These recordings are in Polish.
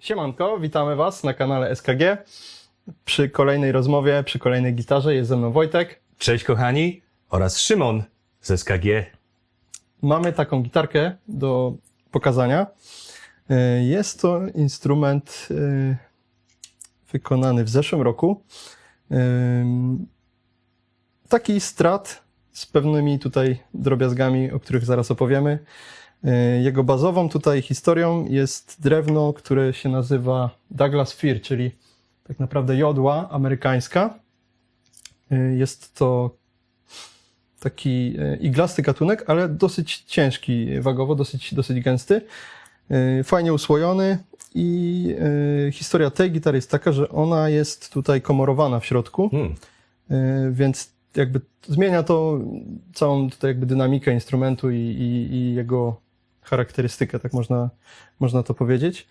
Siemanko, witamy Was na kanale SKG. Przy kolejnej rozmowie, przy kolejnej gitarze jest ze mną Wojtek. Cześć kochani oraz Szymon z SKG. Mamy taką gitarkę do pokazania. Y, Jest to instrument y, wykonany w zeszłym roku. Ym, Taki strat z pewnymi tutaj drobiazgami, o których zaraz opowiemy. Y, Jego bazową tutaj historią jest drewno, które się nazywa Douglas Fir, czyli tak naprawdę jodła amerykańska. Y, Jest to taki e, iglasty gatunek, ale dosyć ciężki wagowo, dosyć, dosyć gęsty. E, Fajnie usłojony i e, historia tej gitary jest taka, że ona jest tutaj komorowana w środku, Hmm. e, więc jakby zmienia to całą tutaj jakby dynamikę instrumentu i, i, i jego charakterystykę, tak można, można to powiedzieć.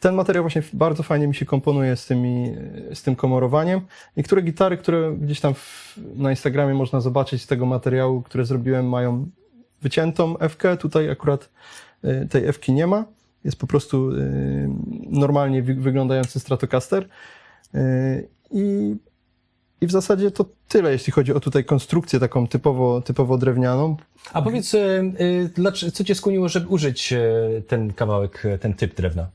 Ten materiał właśnie bardzo fajnie mi się komponuje z, tymi, z tym komorowaniem. Niektóre gitary, które gdzieś tam w, na Instagramie można zobaczyć z tego materiału, które zrobiłem, mają wyciętą F-kę. Tutaj akurat y, tej F-ki nie ma. Jest po prostu y, normalnie wy, wyglądający Stratocaster. Y, I, I w zasadzie to tyle, jeśli chodzi o tutaj konstrukcję taką typowo, typowo drewnianą. A powiedz, e, e, co cię skłoniło, żeby użyć e, ten kawałek, ten typ drewna?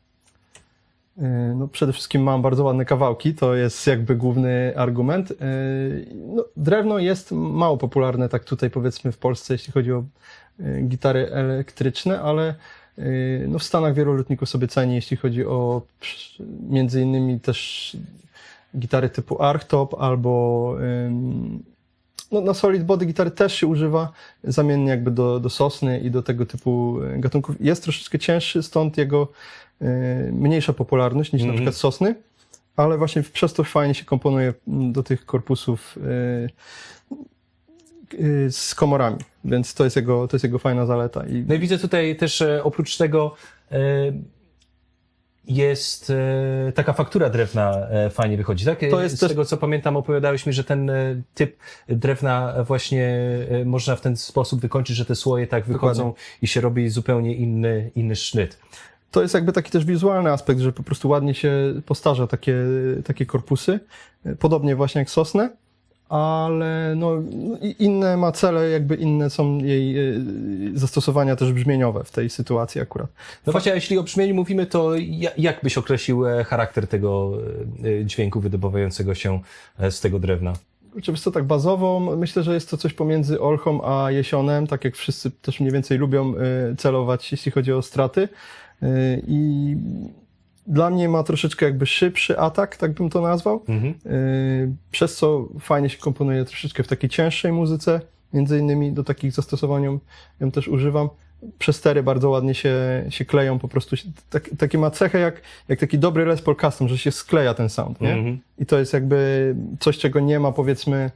No, przede wszystkim mam bardzo ładne kawałki, to jest jakby główny argument. No, drewno jest mało popularne, tak tutaj powiedzmy w Polsce, jeśli chodzi o gitary elektryczne, ale no, w Stanach wielu lutników sobie ceni, jeśli chodzi o między innymi też gitary typu Archtop albo no, na solid body gitary też się używa zamiennie jakby do, do sosny i do tego typu y, gatunków. Jest troszeczkę cięższy, stąd jego y, mniejsza popularność niż na Mhm. przykład sosny, ale właśnie przez to fajnie się komponuje mm, do tych korpusów y, z komorami, więc to jest jego, to jest jego fajna zaleta. I No i widzę tutaj też e, oprócz tego e, jest e, taka faktura drewna e, fajnie wychodzi, tak? To jest Z też- tego co pamiętam opowiadałeś mi, że ten e, typ drewna właśnie e, można w ten sposób wykończyć, że te słoje tak wychodzą i się robi zupełnie inny, inny sznyt. to jest jakby taki też wizualny aspekt, że po prostu ładnie się postarza takie, takie korpusy, podobnie właśnie jak sosnę, ale no, inne ma cele, jakby inne są jej y, zastosowania też brzmieniowe w tej sytuacji akurat. No właśnie, a jeśli o brzmieniu mówimy, to ja- jak byś określił e, charakter tego e, dźwięku wydobywającego się e, z tego drewna? Oczywiście tak bazowo, myślę, że jest to coś pomiędzy olchą a jesionem, tak jak wszyscy też mniej więcej lubią celować, jeśli chodzi o straty. I dla mnie ma troszeczkę jakby szybszy atak, tak bym to nazwał. Mhm. Yy, przez co fajnie się komponuje troszeczkę w takiej cięższej muzyce, między innymi do takich zastosowań ją, też używam. Przestery bardzo ładnie się, się kleją, po prostu się, tak, takie ma cechę jak, jak taki dobry Les Paul Custom, że się skleja ten sound, nie? Mhm. I to jest jakby coś, czego nie ma powiedzmy,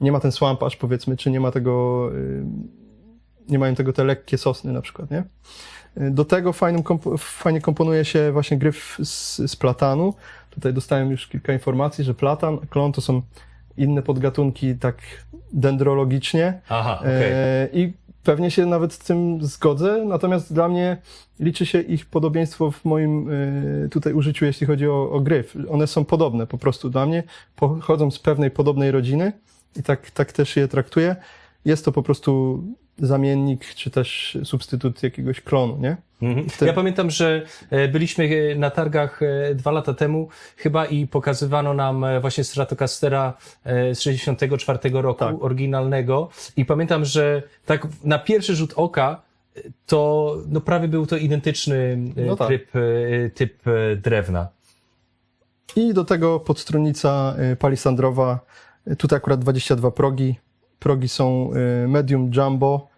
nie ma ten swampaż powiedzmy, czy nie ma tego, yy, nie mają tego te lekkie sosny na przykład, nie? Do tego fajnym fajnie komponuje się właśnie gryf z, z platanu. Tutaj dostałem już kilka informacji, że platan, klon to są inne podgatunki tak dendrologicznie Aha, okej. e, i pewnie się nawet z tym zgodzę, natomiast dla mnie liczy się ich podobieństwo w moim e, tutaj użyciu, jeśli chodzi o, o gryf. One są podobne po prostu dla mnie, pochodzą z pewnej podobnej rodziny i tak, tak też je traktuję. Jest to po prostu zamiennik, czy też substytut jakiegoś klonu, nie? Mhm. Ja pamiętam, że e, byliśmy e, na targach e, dwa lata temu chyba i pokazywano nam właśnie Stratocastera z 64 roku, Tak. oryginalnego i pamiętam, że tak na pierwszy rzut oka to no prawie był to identyczny No tak. tryb, typ drewna. I do tego podstrunica y, palisandrowa, tutaj akurat 22 progi. Progi są y, medium jumbo.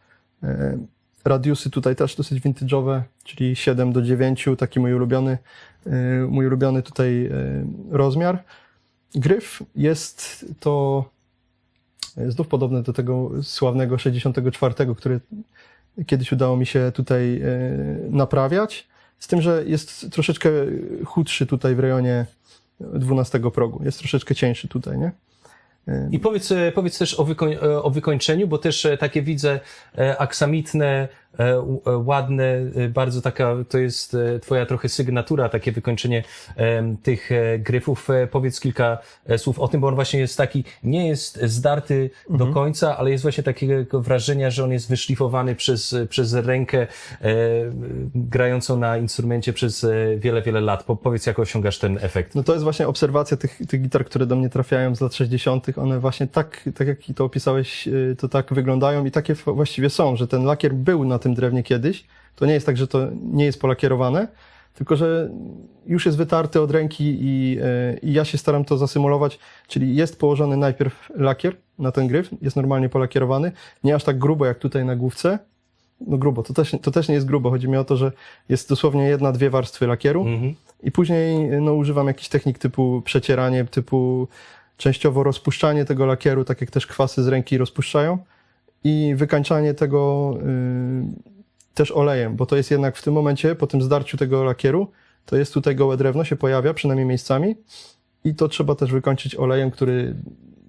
Y, Radiusy tutaj też dosyć vintage'owe, czyli 7 do 9, taki mój ulubiony, y, mój ulubiony tutaj rozmiar. Gryf jest to znów podobny do tego sławnego 64, który kiedyś udało mi się tutaj naprawiać. Z tym, że jest troszeczkę chudszy tutaj w rejonie 12 progu. Jest troszeczkę cieńszy tutaj, nie? I powiedz, e, powiedz też o, wykoń, e, o wykończeniu, bo też e, takie widzę aksamitne ładne, e, bardzo taka, to jest e, twoja trochę sygnatura, takie wykończenie tych e, gryfów. E, Powiedz kilka e, słów o tym, bo on właśnie jest taki, nie jest zdarty do końca, ale jest właśnie takiego wrażenia, że on jest wyszlifowany przez, przez rękę e, grającą na instrumencie przez e, wiele, wiele lat. Po, powiedz, jak osiągasz ten efekt. No to jest właśnie obserwacja tych, tych gitar, które do mnie trafiają z lat 60. One właśnie tak, tak jak i to opisałeś, to tak wyglądają i takie właściwie są, że ten lakier był na tym drewnie kiedyś. To nie jest tak, że to nie jest polakierowane, tylko że już jest wytarty od ręki i, y, i ja się staram to zasymulować, czyli jest położony najpierw lakier na ten gryf, jest normalnie polakierowany, nie aż tak grubo jak tutaj na główce, no grubo, to też, to też nie jest grubo, chodzi mi o to, że jest dosłownie jedna, dwie warstwy lakieru, Mhm. i później no, używam jakichś technik typu przecieranie, typu częściowo rozpuszczanie tego lakieru, tak jak też kwasy z ręki rozpuszczają i wykańczanie tego y, też olejem, bo to jest jednak w tym momencie, po tym zdarciu tego lakieru, to jest tutaj gołe drewno, się pojawia, przynajmniej miejscami i to trzeba też wykończyć olejem, który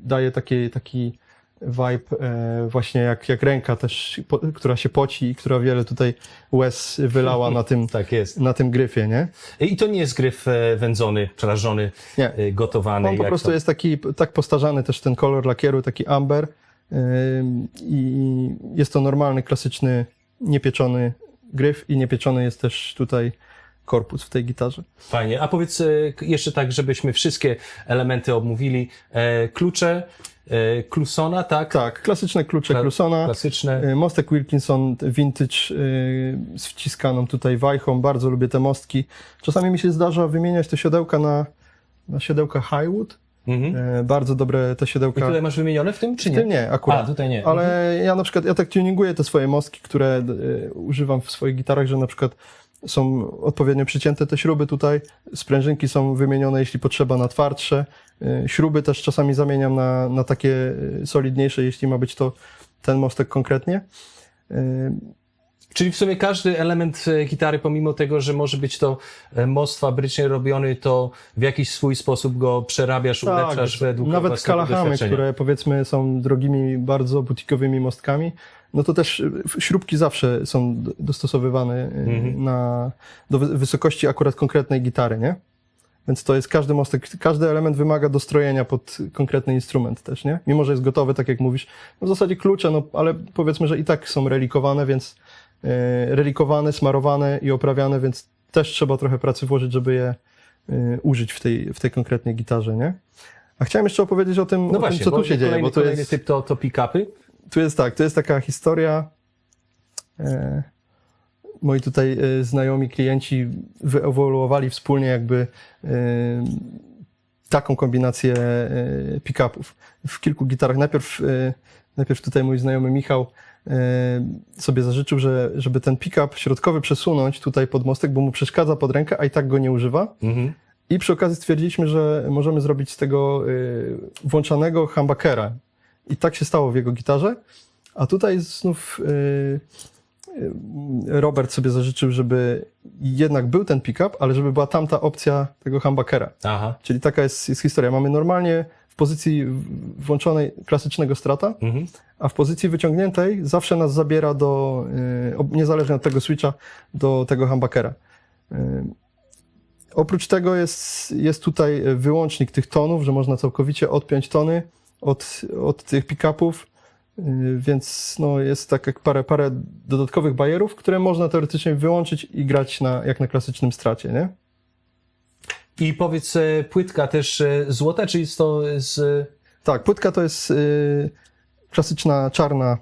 daje taki, taki vibe e, właśnie jak, jak ręka też, po, która się poci i która wiele tutaj łez wylała na tym, Tak jest. na tym gryfie, nie? I to nie jest gryf e, wędzony, prażony, Nie. e, gotowany. On po prostu to- jest taki, tak postarzany też ten kolor lakieru, taki amber i jest to normalny, klasyczny, niepieczony gryf i niepieczony jest też tutaj korpus w tej gitarze. Fajnie. A powiedz e, jeszcze tak, żebyśmy wszystkie elementy omówili. E, klucze, e, Clusona, tak? Tak, klasyczne klucze Kla- Clusona, Klasyczne. mostek Wilkinson vintage z wciskaną tutaj wajchą, bardzo lubię te mostki. Czasami mi się zdarza wymieniać te siodełka na, na siodełka Highwood, Mhm. Y, bardzo dobre te I siodełka. tutaj masz wymienione w tym, czy W nie? tym nie, akurat. A, tutaj nie. Ale ja na przykład, ja tak tuninguję te swoje mostki, które y, używam w swoich gitarach, że na przykład są odpowiednio przycięte te śruby tutaj, sprężynki są wymienione, jeśli potrzeba, na twardsze. Y, Śruby też czasami zamieniam na, na takie solidniejsze, jeśli ma być to ten mostek konkretnie. Czyli w sumie każdy element e, gitary, pomimo tego, że może być to e, most fabrycznie robiony, to w jakiś swój sposób go przerabiasz, ulepszasz według Tak, nawet kalahamy, które powiedzmy są drogimi, bardzo butikowymi mostkami, no to też y, śrubki zawsze są dostosowywane Mhm. na, do wy- wysokości akurat konkretnej gitary, nie? Więc to jest każdy mostek, każdy element wymaga dostrojenia pod konkretny instrument też, nie? Mimo, że jest gotowy, tak jak mówisz. No w zasadzie klucze, no ale powiedzmy, że i tak są relikowane, więc relikowane, smarowane i oprawiane, więc też trzeba trochę pracy włożyć, żeby je y, użyć w tej, w tej konkretnej gitarze, nie? A chciałem jeszcze opowiedzieć o tym, No o właśnie, tym co tu się dzieje, kolejny, bo to kolejny jest, typ to, to pick-upy. tu jest tak, to jest taka historia. E, moi tutaj e, znajomi klienci wyewoluowali wspólnie jakby e, taką kombinację e, pick-upów w kilku gitarach. Najpierw, e, najpierw tutaj mój znajomy Michał e, sobie zażyczył, że, żeby ten pick-up środkowy przesunąć tutaj pod mostek, bo mu przeszkadza pod rękę, a i tak go nie używa. Mhm. I przy okazji stwierdziliśmy, że możemy zrobić z tego y, włączanego humbuckera. I tak się stało w jego gitarze. A tutaj znów y, Robert sobie zażyczył, żeby jednak był ten pickup, ale żeby była tamta opcja tego humbuckera. Aha. Czyli taka jest, jest historia. Mamy normalnie pozycji włączonej klasycznego strata, Mhm. a w pozycji wyciągniętej zawsze nas zabiera do, ob- niezależnie od tego switcha, do tego humbuckera. Y, Oprócz tego jest, jest tutaj wyłącznik tych tonów, że można całkowicie odpiąć tony od, od tych pick-upów, y, więc no jest tak jak parę, parę dodatkowych bajerów, które można teoretycznie wyłączyć i grać na, jak na klasycznym stracie, nie? I powiedz, e, płytka też e, złota, czy jest to z... Tak, płytka to jest y, klasyczna czarna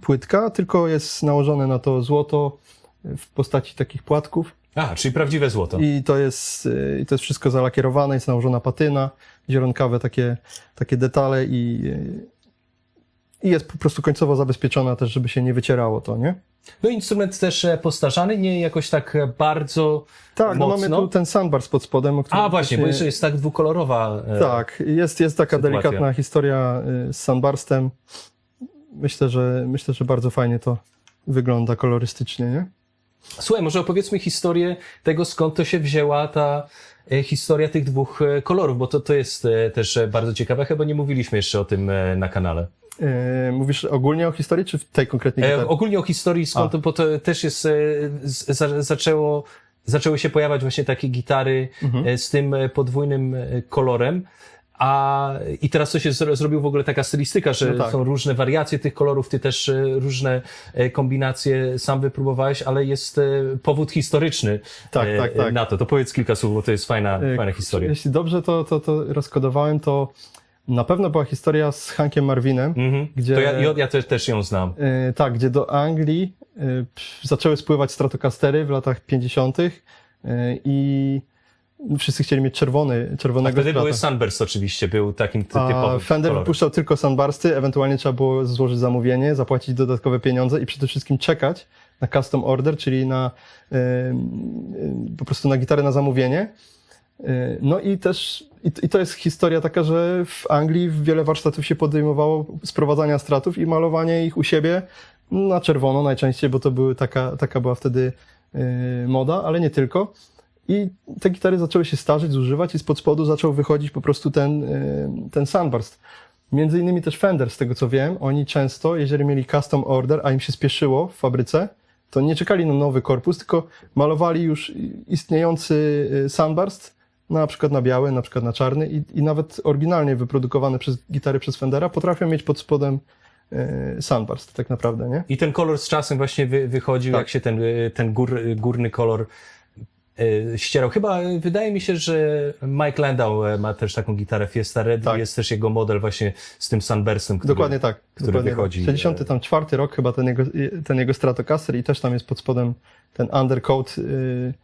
płytka, tylko jest nałożone na to złoto w postaci takich płatków A, czyli prawdziwe złoto. i to jest, y, i to jest wszystko zalakierowane, jest nałożona patyna, zielonkawe takie, takie detale i, y, i jest po prostu końcowo zabezpieczona też, żeby się nie wycierało to, nie? No instrument też e, postarzany, nie jakoś tak e, bardzo Tak, no mocno. mamy tu ten sandbar pod spodem, o którym A właśnie, bo właśnie- jeszcze jest tak dwukolorowa. e, Tak, jest, jest taka sytuacja. delikatna historia y, z Sunburstem. Myślę, że myślę, że bardzo fajnie to wygląda kolorystycznie, nie? Słuchaj, może opowiedzmy historię tego, skąd to się wzięła ta historia tych dwóch e, kolorów, bo to, to jest e, też e, bardzo ciekawe, chyba nie mówiliśmy jeszcze o tym e, na kanale. E, mówisz ogólnie o historii, czy w tej konkretnej E, gitarze? ogólnie o historii, skąd, A. bo to też jest, e, z, zaczęło, zaczęły się pojawiać właśnie takie gitary Mhm. e, z tym e, podwójnym e, kolorem. A i teraz to się zro- zrobił w ogóle taka stylistyka, że No tak. są różne wariacje tych kolorów, ty też e, różne e, kombinacje sam wypróbowałeś, ale jest e, powód historyczny Tak, tak, tak. na to. To powiedz kilka słów, bo to jest fajna, fajna historia. Jeśli dobrze to, to, to rozkodowałem, to na pewno była historia z Hankiem Marvinem. Mhm. gdzie- To ja, ja, ja też, też ją znam. Tak, gdzie do Anglii zaczęły spływać Stratocastery w latach 50. e, i wszyscy chcieli mieć czerwony, czerwonego Wtedy były Strata. Sunburst oczywiście, był takim ty- A typowym Fender kolorem. wypuszczał tylko Sunbursty, ewentualnie trzeba było złożyć zamówienie, zapłacić dodatkowe pieniądze i przede wszystkim czekać na custom order, czyli na e, po prostu na gitarę na zamówienie. E, No i też, i, i to jest historia taka, że w Anglii wiele warsztatów się podejmowało sprowadzania stratów i malowanie ich u siebie na czerwono najczęściej, bo to były taka, taka była wtedy e, moda, ale nie tylko. I te gitary zaczęły się starzeć, zużywać i spod spodu zaczął wychodzić po prostu ten, e, ten sunburst. Między innymi też Fender, z tego co wiem, oni często, jeżeli mieli custom order, a im się spieszyło w fabryce, to nie czekali na nowy korpus, tylko malowali już istniejący e, sunburst, na przykład na biały, na przykład na czarny i, i nawet oryginalnie wyprodukowane przez gitary przez Fendera potrafią mieć pod spodem e, sunburst tak naprawdę, nie? I ten kolor z czasem właśnie wy, wychodził, Tak. jak się ten, y, ten gór, górny kolor y, ścierał. Chyba y, wydaje mi się, że Mike Landau e, ma też taką gitarę Fiesta Red Tak. jest też jego model właśnie z tym Sunburstem, który... Dokładnie tak. który dokładnie wychodzi, Tak. 64 rok chyba ten jego, ten jego Stratocaster i też tam jest pod spodem ten undercoat y,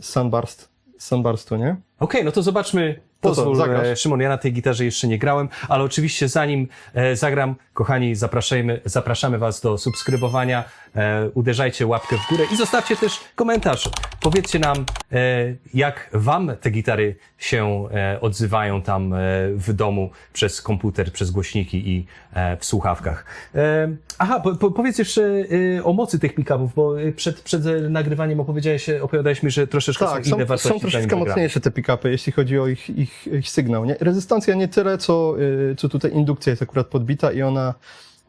sunburst, sunburstu, nie? Okej, no to zobaczmy. To Pozwól, zagrasz? e, Szymon, ja na tej gitarze jeszcze nie grałem, ale oczywiście zanim e, zagram, kochani, zapraszamy, zapraszamy Was do subskrybowania, e, uderzajcie łapkę w górę i zostawcie też komentarz. Powiedzcie nam, e, jak Wam te gitary się e, odzywają tam e, w domu przez komputer, przez głośniki i e, w słuchawkach. E, aha, po, po, powiedz jeszcze e, o mocy tych pick-upów, bo e, przed, przed e, nagrywaniem opowiedziałeś, e, opowiadałeś mi, że troszeczkę Tak, są są, inne wartości. są troszeczkę mocniejsze te pick-upy, jeśli chodzi o ich, ich, ich sygnał. Nie? Rezystancja nie tyle, co, co tutaj indukcja jest akurat podbita i ona,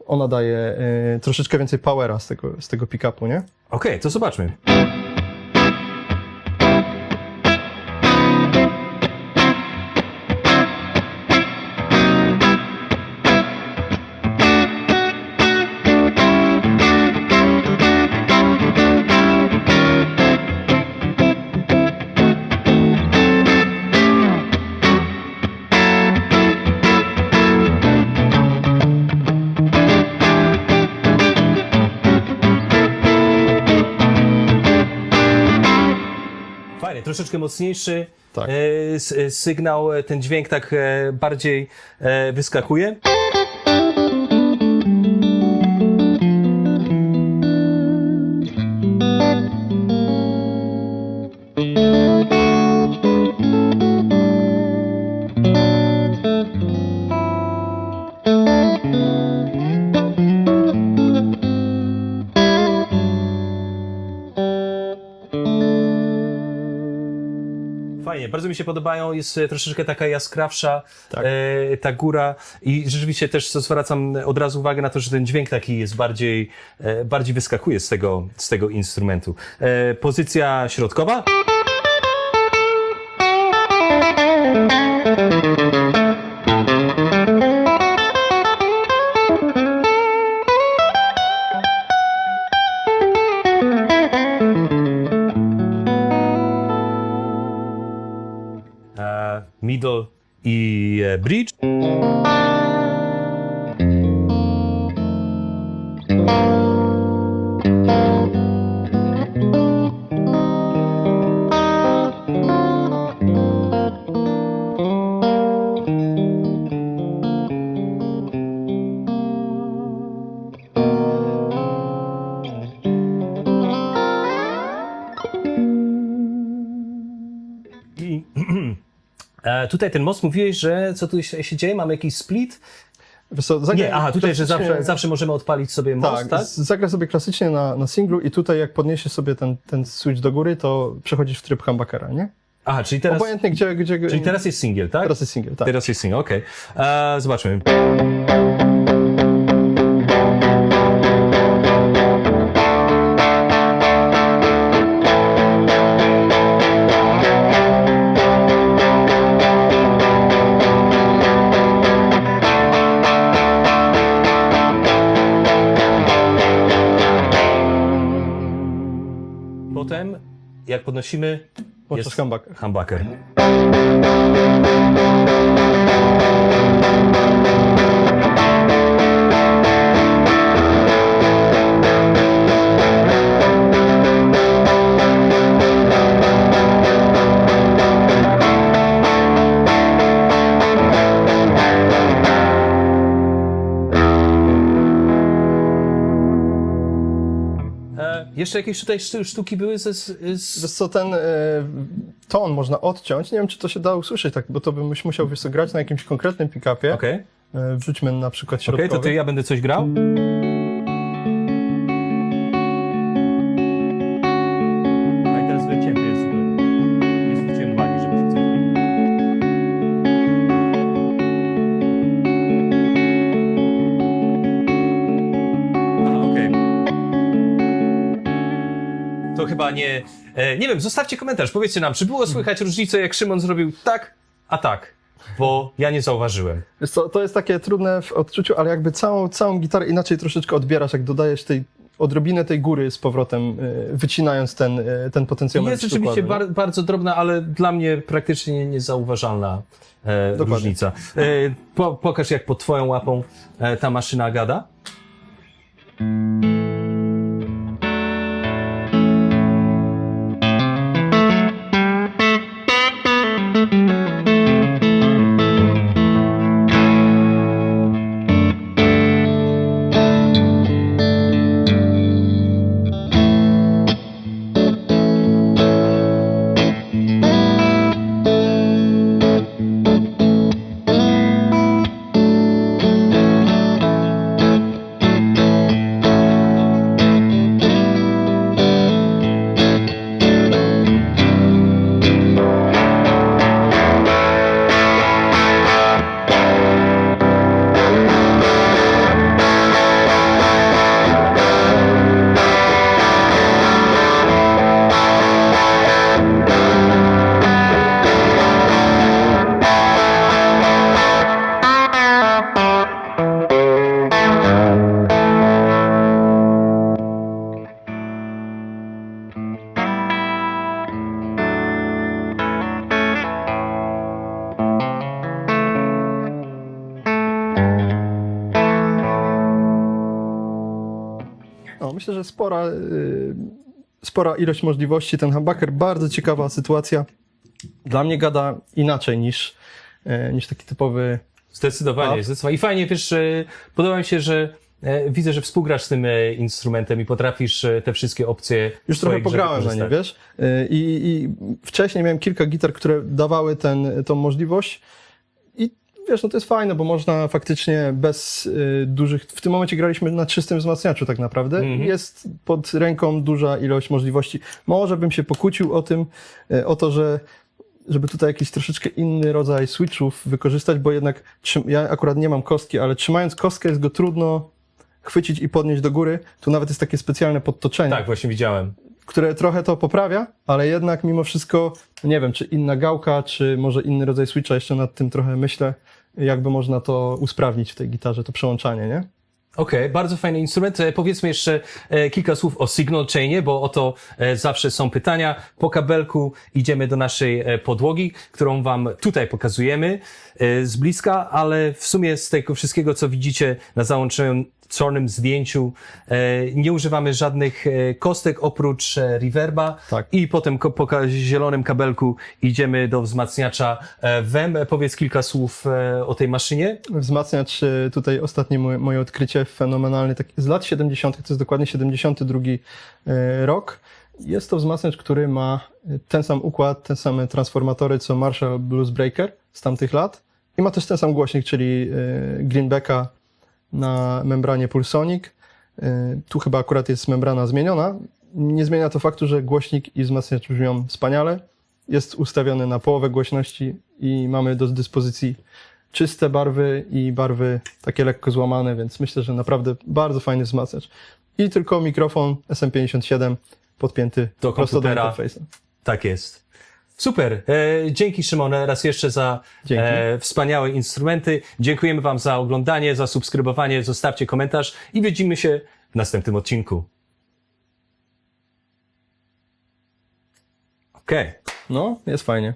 ona daje y, troszeczkę więcej powera z tego, z tego pick-upu, nie? Okej, to zobaczmy. Troszeczkę mocniejszy Tak. e, e, sygnał, e, ten dźwięk tak bardziej wyskakuje. Bardzo mi się podobają, jest e, troszeczkę taka jaskrawsza Tak. e, ta góra i rzeczywiście też zwracam od razu uwagę na to, że ten dźwięk taki jest bardziej, e, bardziej wyskakuje z tego, z tego instrumentu. E, pozycja środkowa. Bridge. E, tutaj ten most mówiłeś, że co tu się, się dzieje? Mamy jakiś split? Wiesz co, zagraj Nie, aha, tutaj, że zawsze, zawsze możemy odpalić sobie most, Tak, tak? z- zagraj sobie klasycznie na, na singlu i tutaj jak podniesiesz sobie ten, ten switch do góry, to przechodzisz w tryb humbuckera, nie? Aha, czyli teraz, Obojętnie gdzie... gdzie czyli teraz jest singiel, tak? teraz jest single, tak. Teraz jest single, okej. E, Zobaczmy. Jak podnosimy, Włączasz jest humbucker. humbucker. Jeszcze jakieś tutaj sztu- sztuki były ze, z. Wiesz co, ten e, ton można odciąć. Nie wiem, czy to się da usłyszeć, tak, bo to bym musiał wiesz co, grać na jakimś konkretnym pick-upie. Okej, E, wrzućmy na przykład okej, środkowy. to ty, ja będę coś grał. To chyba nie... E, nie wiem, zostawcie komentarz, powiedzcie nam, czy było słychać różnicę, jak Szymon zrobił tak, a tak, bo ja nie zauważyłem. Co, to jest takie trudne w odczuciu, ale jakby całą, całą gitarę inaczej troszeczkę odbierasz, jak dodajesz tej odrobinę tej góry z powrotem, e, wycinając ten, e, ten potencjometr Jest rzeczywiście bar, bardzo drobna, ale dla mnie praktycznie niezauważalna e, różnica. E, po, pokaż, jak pod twoją łapą e, ta maszyna gada. Myślę, że spora, y, spora ilość możliwości. Ten humbucker, bardzo ciekawa sytuacja. Dla mnie gada inaczej niż, e, niż taki typowy Zdecydowanie, A? zdecydowanie. I fajnie, wiesz, podoba mi się, że e, widzę, że współgrasz z tym e, instrumentem i potrafisz te wszystkie opcje Już trochę pograłem na nie, wiesz? I, I wcześniej miałem kilka gitar, które dawały ten, tą możliwość. Wiesz, no to jest fajne, bo można faktycznie bez y, dużych. W tym momencie graliśmy na czystym wzmacniaczu, tak naprawdę. Mhm. Jest pod ręką duża ilość możliwości. Może bym się pokłócił o tym, y, o to, że żeby tutaj jakiś troszeczkę inny rodzaj switchów wykorzystać, bo jednak ja akurat nie mam kostki, ale trzymając kostkę jest go trudno chwycić i podnieść do góry. Tu nawet jest takie specjalne podtoczenie Tak, właśnie widziałem. Które trochę to poprawia, ale jednak mimo wszystko, nie wiem, czy inna gałka, czy może inny rodzaj switcha, jeszcze nad tym trochę myślę, jakby można to usprawnić w tej gitarze, to przełączanie, nie? Okej, bardzo fajny instrument. Powiedzmy jeszcze e, kilka słów o signal chainie, bo o to e, zawsze są pytania. Po kabelku idziemy do naszej e, podłogi, którą wam tutaj pokazujemy z bliska, ale w sumie z tego wszystkiego, co widzicie na załączonym zdjęciu, nie używamy żadnych kostek oprócz reverba Tak. i potem po zielonym kabelku idziemy do wzmacniacza WEM. Powiedz kilka słów o tej maszynie. Wzmacniacz, tutaj ostatnie moje odkrycie fenomenalny, taki z lat 70., to jest dokładnie 72 y, rok. Jest to wzmacniacz, który ma ten sam układ, te same transformatory, co Marshall Blues Breaker z tamtych lat i ma też ten sam głośnik, czyli y, Greenbacka na membranie Pulsonic. Y, Tu chyba akurat jest membrana zmieniona. Nie zmienia to faktu, że głośnik i wzmacniacz brzmią wspaniale. jest ustawiony na połowę głośności i mamy do dyspozycji czyste barwy i barwy takie lekko złamane, więc myślę, że naprawdę bardzo fajny wzmacniacz. I tylko mikrofon SM57 podpięty Do prosto do interfejsu. Tak jest. Super. E, dzięki Szymon raz jeszcze za e, wspaniałe instrumenty. Dziękujemy Wam za oglądanie, za subskrybowanie. Zostawcie komentarz i widzimy się w następnym odcinku. Okej. No, jest fajnie.